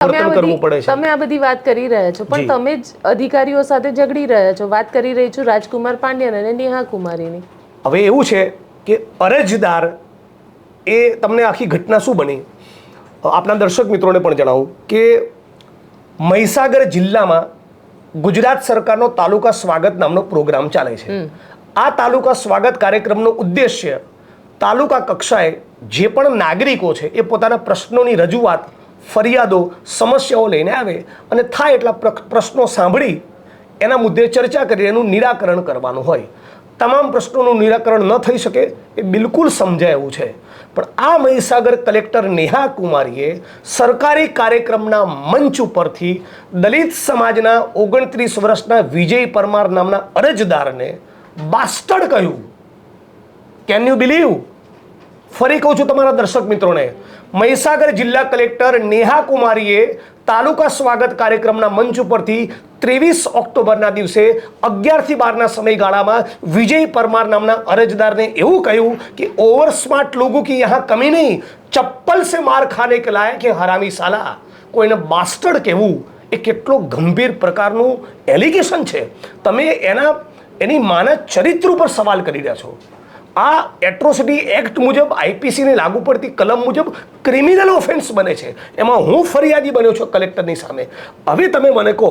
તમે આ બધી વાત કરી રહ્યા છો પણ તમે જ અધિકારીઓ સાથે ઝઘડી રહ્યા છો. વાત કરી રહી છું રાજકુમાર પાંડ્યન અને નેહા કુમારીની. હવે એવું છે કે અરજદાર એ તમને આખી ઘટના શું બની? આપણા દર્શક મિત્રોને પણ જણાવું કે મહીસાગર જિલ્લામાં ગુજરાત સરકારનો તાલુકા સ્વાગત નામનો પ્રોગ્રામ ચાલે છે. આ તાલુકા સ્વાગત કાર્યક્રમનો ઉદ્દેશ્ય તાલુકા કક્ષાએ જે પણ નાગરિકો છે એ પોતાના પ્રશ્નોની રજૂઆત ફરિયાદો, સમસ્યાઓ લઈને આવે અને થાય એટલા પ્ર- પ્રશ્નો સાંભળી, એના મુદ્દે ચર્ચા કરી, એનું નિરાકરણ કરવાનું હોય. તમામ પ્રશ્નોનું નિરાકરણ ન થઈ શકે એ બિલકુલ સમજાય એવું છે. પણ આ મહીસાગર કલેક્ટર નેહા કુમારીએ સરકારી કાર્યક્રમના મંચ ઉપરથી દલિત સમાજના ઓગણત્રીસ વર્ષના વિજય પરમાર નામના અરજદારને બાસ્ટર્ડ કહ્યું. કેન યુ બિલીવ ફરી કહું છું તમારા દર્શક મિત્રોને, મહીસાગર જિલ્લા કલેક્ટર નેહા કુમારીએ તાલુકા સ્વાગત કાર્યક્રમના મંચ ઉપરથી ત્રેવીસ ઓક્ટોબરના દિવસે અગિયારથી બારના સમયગાળામાં વિજય પરમાર નામના અરજદારને એવું કહ્યું કે, ઓવર સ્માર્ટ લોકો કે યહાં કમી નહીં. ચપ્પલ સે માર ખાને કે લાયક હરામી સાલા. કોઈને બાસ્ટર્ડ કહેવું એ કેટલો ગંભીર પ્રકારનું એલિગેશન છે. તમે એના, એની માના ચરિત્ર ઉપર સવાલ કરી રહ્યા છો. આ એટ્રોસિટી એક્ટ મુજબ, આઈપીસીની લાગુ પડતી કલમ મુજબ ક્રિમિનલ ઓફેન્સ બને છે. એમાં હું ફરિયાદી બન્યો છું કલેક્ટરની સામે. હવે તમે મને કહો,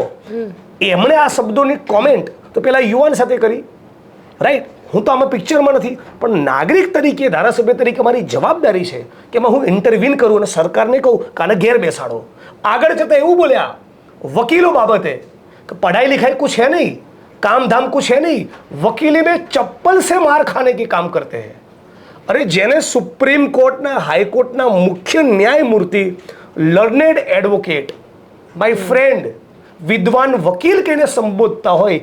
એમણે આ શબ્દોની કોમેન્ટ તો પેલા યુવાન સાથે કરી. રાઈટ હું તો આમાં પિક્ચરમાં નથી. પણ નાગરિક તરીકે, ધારાસભ્ય તરીકે મારી જવાબદારી છે કે એમાં હું ઇન્ટરવ્યુન કરું અને સરકારને કહું કાને ઘેર બેસાડો. આગળ જતાં એવું બોલ્યા, વકીલો બાબતે કે પઢાઈ લિખાઈ કુછ છે નહીં? काम धाम कुछ है नहीं वकीली में चप्पल से मार खाने की काम करते हैं અરે જેને સુપ્રીમ કોર્ટના હાઈકોર્ટના મુખ્ય ન્યાયમૂર્તિ લર્નેડ એડવોકેટ માય ફ્રેન્ડ વિદ્વાન વકીલ કહીને સંબોધતા હોય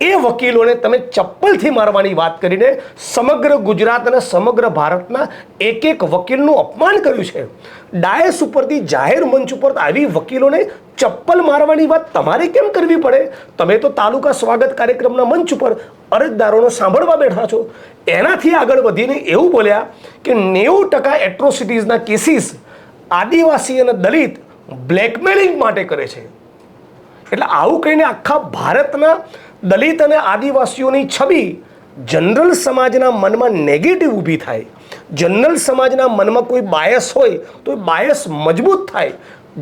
એ વકીલોને તમે ચપ્પલથી મારવાની વાત કરીને સમગ્ર ગુજરાત અને સમગ્ર ભારતના એક એક વકીલનું અપમાન કર્યું છે. ડાયસ ઉપરથી જાહેર મંચ ઉપર આવી વકીલોને ચપ્પલ મારવાની વાત તમારે કેમ કરવી પડે? તમે તો તાલુકા સ્વાગત કાર્યક્રમના મંચ ઉપર અરજદારોને સાંભળવા બેઠા છો. એનાથી આગળ વધીને એવું બોલ્યા કે નેવું ટકા એટ્રોસિટીઝના કેસીસ આદિવાસી અને દલિત બ્લેકમેલિંગ માટે કરે છે. એટલે આવું કહીને આખા ભારતના દલિત અને આદિવાસીઓની છબી જનરલ સમાજના મનમાં નેગેટિવ ઊભી થાય. જનરલ સમાજના મનમાં કોઈ બાયસ હોય તો એ બાયસ મજબૂત થાય.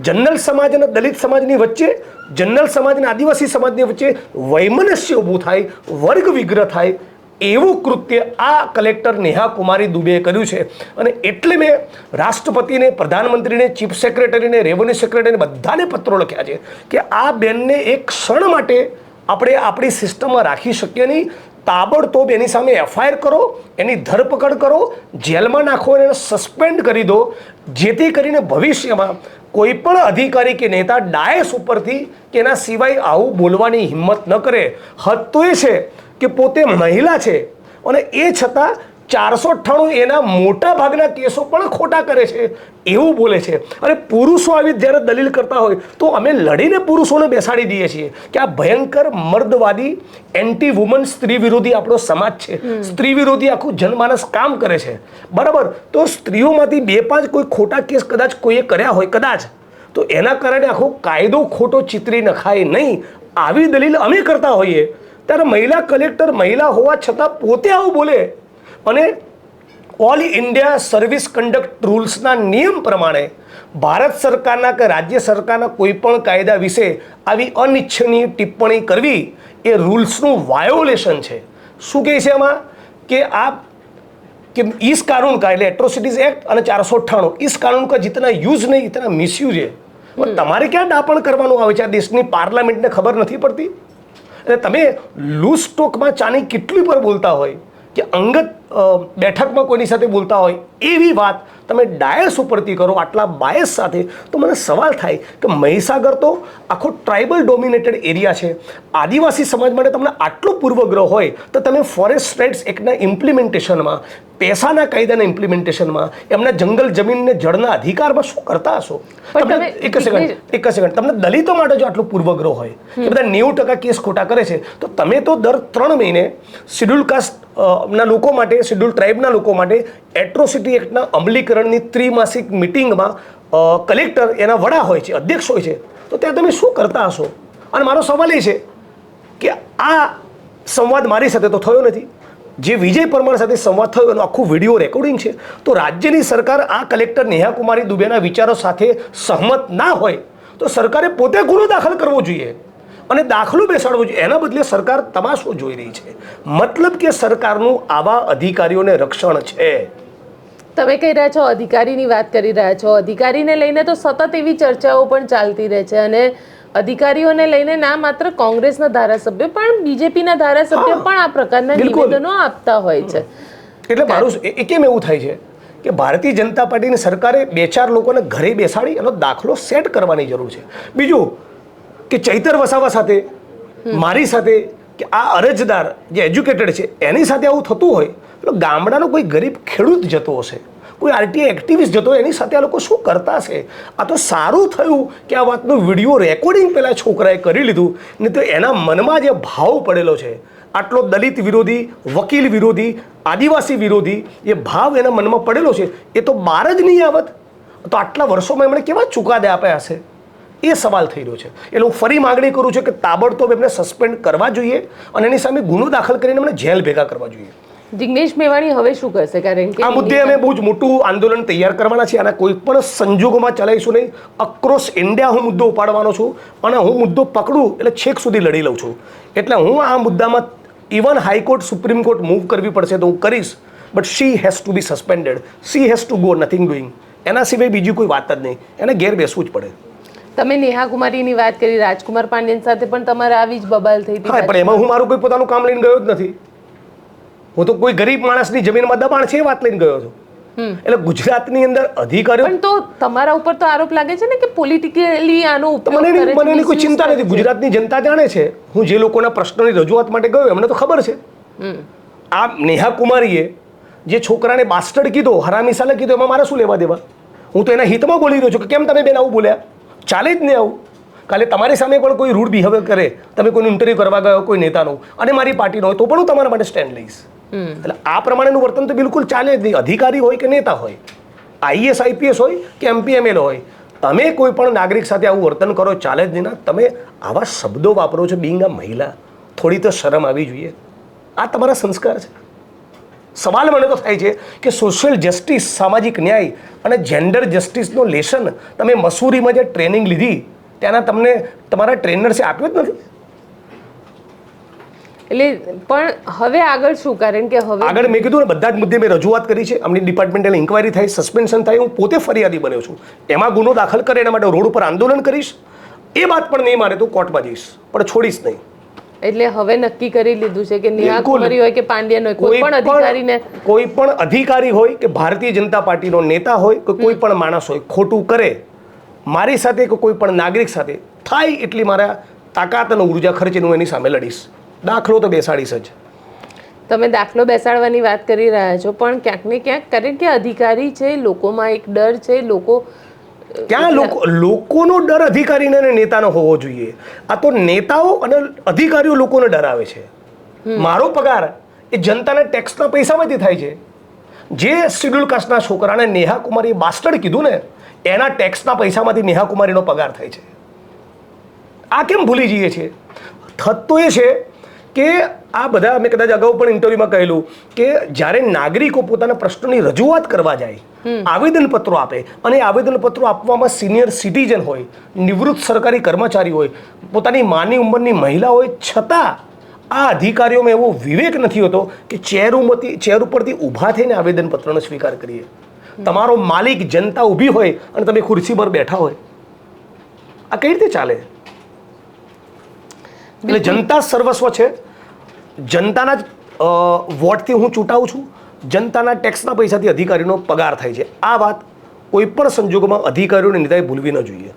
જનરલ સમાજ અને દલિત સમાજની વચ્ચે, જનરલ સમાજ અને આદિવાસી સમાજની વચ્ચે વૈમનસ્ય ઊભું થાય, વર્ગ વિગ્રહ થાય. એવું કૃત્ય આ કલેક્ટર નેહા કુમારી દુબેએ કર્યું છે. અને એટલે મેં રાષ્ટ્રપતિને, પ્રધાનમંત્રીને, ચીફ સેક્રેટરીને, રેવન્યુ સેક્રેટરીને બધાને પત્રો લખ્યા છે કે આ બેનને એક ક્ષણ માટે આપણે આપણી સિસ્ટમમાં રાખી શકીએ નહીં. તાબડતોબ એની સામે એફઆઈઆર કરો, એની ધરપકડ કરો, જેલમાં નાખો અને એને સસ્પેન્ડ કરી દો. જેથી કરીને ભવિષ્યમાં કોઈ પણ અધિકારી કે નેતા ડાયસ ઉપરથી કે એના સિવાય આવું બોલવાની હિંમત ન કરે. હદ તો એ છે કે પોતે મહિલા છે અને એ છતાં ચારસો અઠ્ઠાણું એના મોટા ભાગના કેસો પણ ખોટા કરે છે એવું બોલે છે. અને પુરુષો આવી જ્યારે દલીલ કરતા હોય તો અમે લડીને પુરુષોને બેસાડી દઈએ છીએ કે આ ભયંકર મર્દવાદી એન્ટી વુમન સ્ત્રી વિરોધી આપણો સમાજ છે. સ્ત્રી વિરોધી આખું જનમાનસ કામ કરે છે. બરાબર? તો સ્ત્રીઓમાંથી બે પાંચ કોઈ ખોટા કેસ કદાચ કોઈએ કર્યા હોય કદાચ. તો એના કારણે આખો કાયદો ખોટો ચિતરી નખાય નહીં. આવી દલીલ અમે કરતા હોઈએ. ત્યારે મહિલા કલેક્ટર મહિલા હોવા છતાં પોતે આવું બોલે. અને ઓલ ઇન્ડિયા સર્વિસ કન્ડક્ટ રૂલ્સના નિયમ પ્રમાણે ભારત સરકારના કે રાજ્ય સરકારના કોઈપણ કાયદા વિશે આવી અનિચ્છનીય ટિપ્પણી કરવી એ રૂલ્સનું વાયોલેશન છે. શું કહે છે એમાં કે આ કે ઈસ કાનૂન કા એટલે એટ્રોસિટીઝ એક્ટ અને ચારસો અઠ્ઠાણું ઈસ કાનૂન કા જીતના યુઝ નહીં ઇતના મિસયુઝ છે. પણ તમારે ક્યાં ડાપણ કરવાનું આવે છે? આ દેશની પાર્લામેન્ટને ખબર નથી પડતી? અને તમે લૂઝ સ્ટોકમાં ચાની કેટલી પર બોલતા હોય? કે અંગત બેઠકમાં કોઈની સાથે બોલતા હોય એવી વાત તમે ડાયસ ઉપરથી કરો આટલા બાયસ સાથે તો મને સવાલ થાય કે મહીસાગર તો આખો ટ્રાઇબલ ડોમિનેટેડ એરિયા છે. આદિવાસી સમાજ માટે તમને આટલો પૂર્વગ્રહ હોય તો તમે ફોરેસ્ટ રાઇટ્સ એક્ટના ઇમ્પ્લિમેન્ટેશનમાં પેસાના કાયદાના ઇમ્પ્લિમેન્ટેશનમાં એમના જંગલ જમીનને જળના અધિકારમાં શું કરતા હશો? તમને તમે એક સેકન્ડ એક સેકન્ડ તમને દલિતો માટે જો આટલો પૂર્વગ્રહ હોય કે બધા નેવું ટકા કેસ ખોટા કરે છે તો તમે તો દર ત્રણ મહિને શિડ્યુલ કાસ્ટ ના લોકો માટે, શેડ્યુલ ટ્રાઇબના લોકો માટે એટ્રોસિટી એક્ટના અમલીકરણની ત્રિમાસિક મિટિંગમાં કલેક્ટર એના વડા હોય છે, અધ્યક્ષ હોય છે. તો ત્યાં તમે શું કરતા હશો? અને મારો સવાલ એ છે કે આ સંવાદ મારી સાથે તો થયો નથી. જે વિજય પરમાર સાથે સંવાદ થયો એનો આખું વીડિયો રેકોર્ડિંગ છે. તો રાજ્યની સરકાર આ કલેક્ટર નેહા કુમારી દુબેના વિચારો સાથે સહમત ના હોય, તો સરકારે પોતે ગુનો દાખલ કરવો જોઈએ. અને દાખલો બેસાડવો જોઈએ. એના બદલે સરકાર તમાશો જોઈ રહી છે. મતલબ કે સરકારનું આવા અધિકારીઓને રક્ષણ છે. તમે કહી રહ્યા છો અધિકારીની વાત કરી રહ્યા છો. અધિકારીને લઈને તો સતત એવી ચર્ચાઓ પણ ચાલતી રહે છે અને અધિકારીઓને લઈને ના માત્ર કોંગ્રેસના ધારાસભ્ય પણ બીજેપીના ધારાસભ્ય પણ આ પ્રકારના. નિવેદનો આપતા હોય છે. એટલે મારું એ કેમ એવું થાય છે કે ભારતીય જનતા પાર્ટીની સરકારે બે ચાર લોકોને ઘરે બેસાડી એનો દાખલો સેટ કરવાની જરૂર છે. બીજું કે ચૈતર વસાવા સાથે મારી સાથે કે આ અરજદાર જે એજ્યુકેટેડ છે એની સાથે આવું થતું હોય તો ગામડાનો કોઈ ગરીબ ખેડૂત જતો હશે કોઈ આરટીઆઈ એક્ટિવિસ્ટ જતો હોય એની સાથે આ લોકો શું કરતા હશે? આ તો સારું થયું કે આ વાતનું વીડિયો રેકોર્ડિંગ પહેલાં છોકરાએ કરી લીધું ને તો એના મનમાં જે ભાવ પડેલો છે આટલો દલિત વિરોધી વકીલ વિરોધી આદિવાસી વિરોધી એ ભાવ એના મનમાં પડેલો છે એ તો બહાર જ નહીં આવત. તો આટલા વર્ષોમાં એમણે કેવા ચુકાદા આપ્યા હશે? એ સવાલ થઈ રહ્યો છે. એટલે હું ફરી માગણી કરું છું કે તાબડતોબ એમને સસ્પેન્ડ કરવા જોઈએ અને એની સામે ગુનો દાખલ કરીને એમને જેલ ભેગા કરવા જોઈએ. જિગ્નેશ મેવાણી હવે શું કરશે? કારણ કે આ મુદ્દે અમે બહુ જ મોટું આંદોલન તૈયાર કરવાના છીએ. અને કોઈ પણ સંજોગોમાં ચલાવીશું નહીં. અક્રોસ ઇન્ડિયા હું મુદ્દો ઉપાડવાનો છું અને હું મુદ્દો પકડું એટલે છેક સુધી લડી લઉં છું. એટલે હું આ મુદ્દામાં even high court supreme court move કરવી પડશે તો હું કરીશ. But she has to be suspended she has to go nothing doing એના સિવાય બીજી કોઈ વાત જ નહીં. એને ઘેર બેસવું જ પડે. તમે નેહા કુમારીની વાત કરી રાજકુમાર પાંડ્યન સાથે પણ તમારે આવી જ બબાલ થઈ હતી પણ એમાં હું મારું કોઈ પોતાનું કામ લઈને ગયો જ નથી. હું તો કોઈ ગરીબ માણસની જમીનમાં દબાણ છે એ વાત લઈને ગયો હતો એટલે ગુજરાતની અંદર અધિકારીઓ પણ તો તમારા ઉપર તો આરોપ લાગે છે ને કે પોલિટિકલી આનો ઉપયોગ કરે છે, મને એની કોઈ ચિંતા નથી. ગુજરાતની જનતા જાણે છે હું જે લોકોના પ્રશ્નોની રજૂઆત માટે ગયો એમને તો ખબર છે. આ નેહા કુમારીએ જે છોકરાને બાસ્ટર્ડ કીધો હરામી સાલે કીધો એમાં મારે શું લેવા દેવા? હું તો એના હિતમાં બોલી રહ્યો છું કે કેમ તમે બેન આવું બોલ્યા? ચાલે જ ને આવું. કાલે તમારી સામે પણ કોઈ રૂડ બિહેવિયર કરે તમે કોઈનું ઇન્ટરવ્યૂ કરવા ગયો કોઈ નેતાનો અને મારી પાર્ટીનો હોય તો પણ હું તમારા માટે સ્ટેન્ડ લઈશ. એટલે આ પ્રમાણેનું વર્તન તો બિલકુલ ચાલે જ નહીં. અધિકારી હોય કે નેતા હોય આઈએસ આઈપીએસ હોય કે એમપીએમએલ હોય તમે કોઈ પણ નાગરિક સાથે આવું વર્તન કરો ચાલે જ નહીં ના. તમે આવા શબ્દો વાપરો છો બિંગ આ મહિલા થોડી તો શરમ આવી જોઈએ. આ તમારા સંસ્કાર છે. સવાલ મને તો થાય છે કે સોશિયલ જસ્ટિસ સામાજિક ન્યાય અને જેન્ડર જસ્ટિસનો લેશન તમે મસૂરીમાં જે ટ્રેનિંગ લીધી ત્યાંના તમને તમારા ટ્રેનર્સે આપ્યો જ નથી? એટલે પણ હવે આગળ શું? કારણ કે હવે આગળ મેં કીધું ને બધા જ મુદ્દે મેં રજૂઆત કરી છે. અમની ડિપાર્ટમેન્ટલ ઇન્કવાયરી થાય સસ્પેન્શન થાય હું પોતે ફરિયાદી બન્યો છું. એમાં ગુનો દાખલ કરે એના માટે રોડ ઉપર આંદોલન કરીશ. એ વાત પણ નહીં મારે તો કોર્ટમાં જઈશ. પણ છોડીશ નહીં. એટલે હવે નક્કી કરી લીધું છે કે નેહા કુમારી હોય કે પાંડ્યન હોય કોઈ પણ અધિકારીને કોઈ પણ અધિકારી હોય કે ભારતીય જનતા પાર્ટીનો નેતા હોય કે કોઈ પણ માણસ હોય ખોટું કરે મારી સાથે કે કોઈ પણ નાગરિક સાથે થાય એટલી મારા તાકાત અને ઊર્જા ખર્ચીને હું એની સામે લડીશ. દાખલો તો બેસાડીશ જ. તમે દાખલો બેસાડવાની વાત કરી રહ્યા છો પણ ક્યાંક ને ક્યાંક કારણ કે અધિકારી છે લોકોમાં એક ડર છે લોકો ત્યાં લોકો લોકોનો ડર અધિકારીને અને નેતાનો હોવો જોઈએ. આ તો નેતાઓ અને અધિકારીઓ લોકોને ડરાવે છે. મારો પગાર એ જનતાના ટેક્સના પૈસામાંથી થાય છે. જે શિડ્યુલ કાસ્ટના છોકરાને નેહા કુમારી બાસ્ટર્ડ કીધું ને એના ટેક્સના પૈસામાંથી નેહા કુમારીનો પગાર થાય છે. આ કેમ ભૂલી જઈએ છીએ? થત એ છે કે આ બધા મેં કદાચ અગાઉ પણ ઇન્ટરવ્યુમાં કહેલું કે જ્યારે નાગરિકો પોતાના પ્રશ્નોની રજૂઆત કરવા જાય આવેદનપત્રો આપે અને આવેદનપત્રો આપવામાં સિનિયર સિટીઝન હોય નિવૃત્ત સરકારી કર્મચારી હોય પોતાની માની ઉંમરની મહિલા હોય છતાં આ અધિકારીઓમાં એવો વિવેક નથી હોતો કે ચેર ઉમરથી ચેર ઉપરથી ઊભા થઈને આવેદનપત્રનો સ્વીકાર કરીએ. તમારો માલિક જનતા ઊભી હોય અને તમે ખુરશી પર બેઠા હોય. આ કઈ રીતે ચાલે? એટલે જનતા સર્વસ્વ છે. જનતાના જ વોટથી હું ચૂંટાવું છું. જનતાના ટેક્સના પૈસાથી અધિકારીનો પગાર થાય છે. આ વાત કોઈ પણ સંજોગોમાં અધિકારીઓને નેતાએ ભૂલવી ન જોઈએ.